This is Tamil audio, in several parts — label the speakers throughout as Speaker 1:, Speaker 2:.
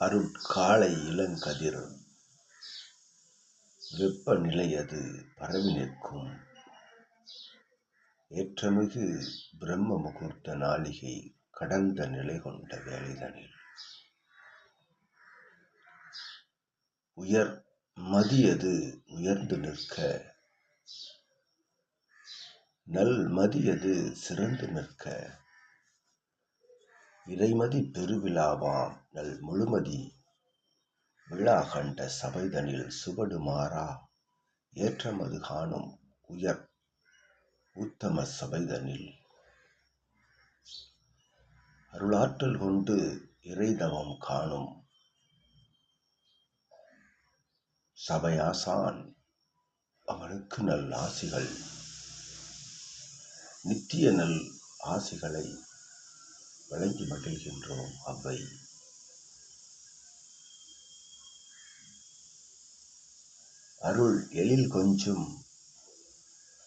Speaker 1: அருட்காலை இளங்கதிர். வெப்பநிலையது பரவி நிற்கும். ஏற்றமிகு பிரம்ம முகூர்த்த நாளிகை கடந்த நிலை கொண்ட வேலைதனில் உயர் மதியது உயர்ந்து நிற்க. நல் மதியது சிறந்து நிற்க. இறைமதி பெருவிழாவாம். நல் முழுமதி விழா கண்ட சபைதனில் சுவடு மாறா ஏற்றமது காணும் உயர் உத்தம சபைதனில். அருளாற்றல் கொண்டு இறைதவம் காணும் சபையாசான் அவனுக்கு நல் ஆசிகள். நித்திய நல் ஆசிகளை வழங்கி மகிழ்கின்றோம் அவ்வை. அருள் எழில் கொஞ்சும்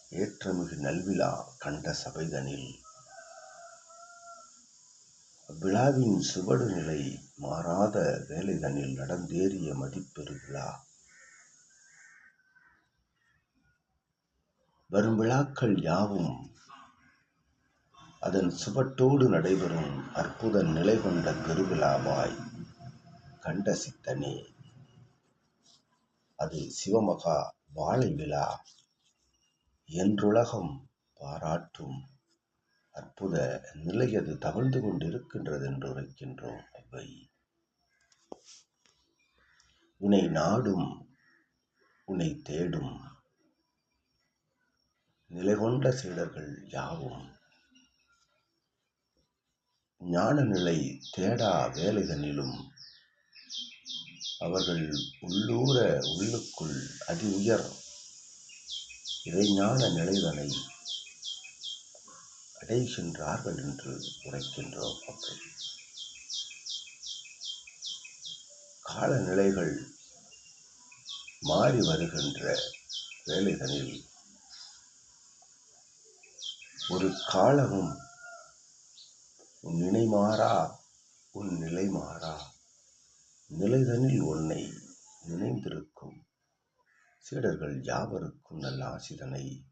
Speaker 1: ஏற்றமிகு நல்விழா கண்ட சபைதனில். விழாவின் சுவடு நிலை மாறாத வேலைதனில் நடந்தேறிய மதிப்பெரு விழா. வரும் விழாக்கள் யாவும் அதன் சுவட்டோடு நடைபெறும் அற்புத நிலை கொண்ட பெருவிழாவாய் கண்ட சித்தனே அது சிவமகா வாழை விழா என்றுலகம் பாராட்டும் அற்புத நிலையது தவழ்ந்து கொண்டிருக்கின்றது என்று உரைக்கின்றோம் அவை உன்னை நாடும் உன்னை தேடும் நிலை கொண்ட சீடர்கள் யாவும் ஞான நிலை தேடா வேலைதனிலும். அவர்கள் உள்ளூர உள்ளுக்குள் அதி உயர். இறைஞான நிலைதனை அடைகின்றார்கள் என்று உரைக்கின்றோம் அப்படி காலநிலைகள் மாறி வருகின்ற வேலைதனில் ஒரு காலமும் உன் நினை மாறா? உன் நிலை மாறா? நிலைதனில் உன்னை நினைந்திருக்கும் சீடர்கள் யாவருக்கும் நல்ல ஆசிதனை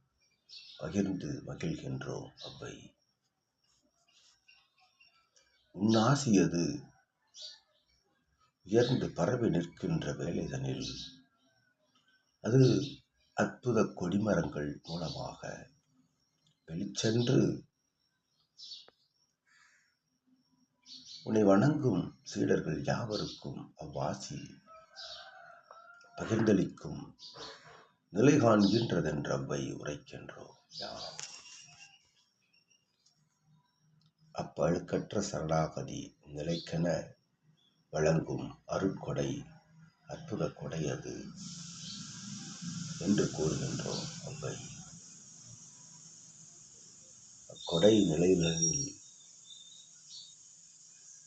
Speaker 1: பகிர்ந்து மகிழ்கின்றோம் அவ்வை. உன் ஆசியது உயர்ந்து பரவி நிற்கின்ற வேலைதனில் அது அற்புத கொடிமரங்கள் மூலமாக வெளிச்சென்று உன்னை வணங்கும் சீடர்கள் யாவருக்கும் அவ்வாசி பகிர்ந்தளிக்கும் நிலை காண்கின்றதென்ற அவ்வை உரைக்கின்றோம் யாம் அப்பழுக்கற்ற சரணாகதி நிலைக்கென வழங்கும் அருட்கொடை அற்புத கொடை அது என்று கூறுகின்றோம் அவ்வை. அக்கொடை நிலைகளில்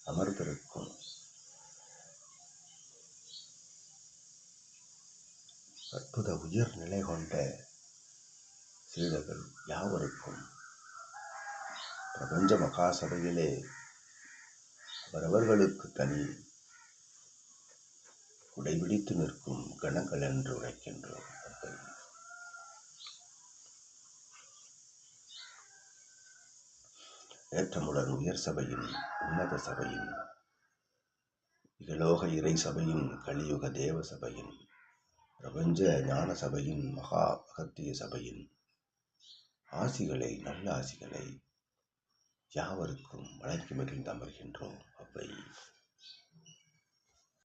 Speaker 1: அமர்ந்திருக்கும். அற்புத உயிர் நிலை கொண்ட சீடர்கள் யாவருக்கும் பிரபஞ்ச மகாசபையிலே அவரவர்களுக்கு தனி உடைபிடித்து நிற்கும் கணங்கள் என்று உரைக்கின்றோம் ஏற்றமுடன் உயர் சபையின் உன்னத சபையின் இகலோக இறை சபையின் கலியுக தேவ சபையின் பிரபஞ்ச ஞான சபையின் மகா அகத்திய சபையின் ஆசிகளை நல்ல ஆசிகளை யாவருக்கும் வழங்கி மகிழ்ந்து அமர்கின்றோம் அவை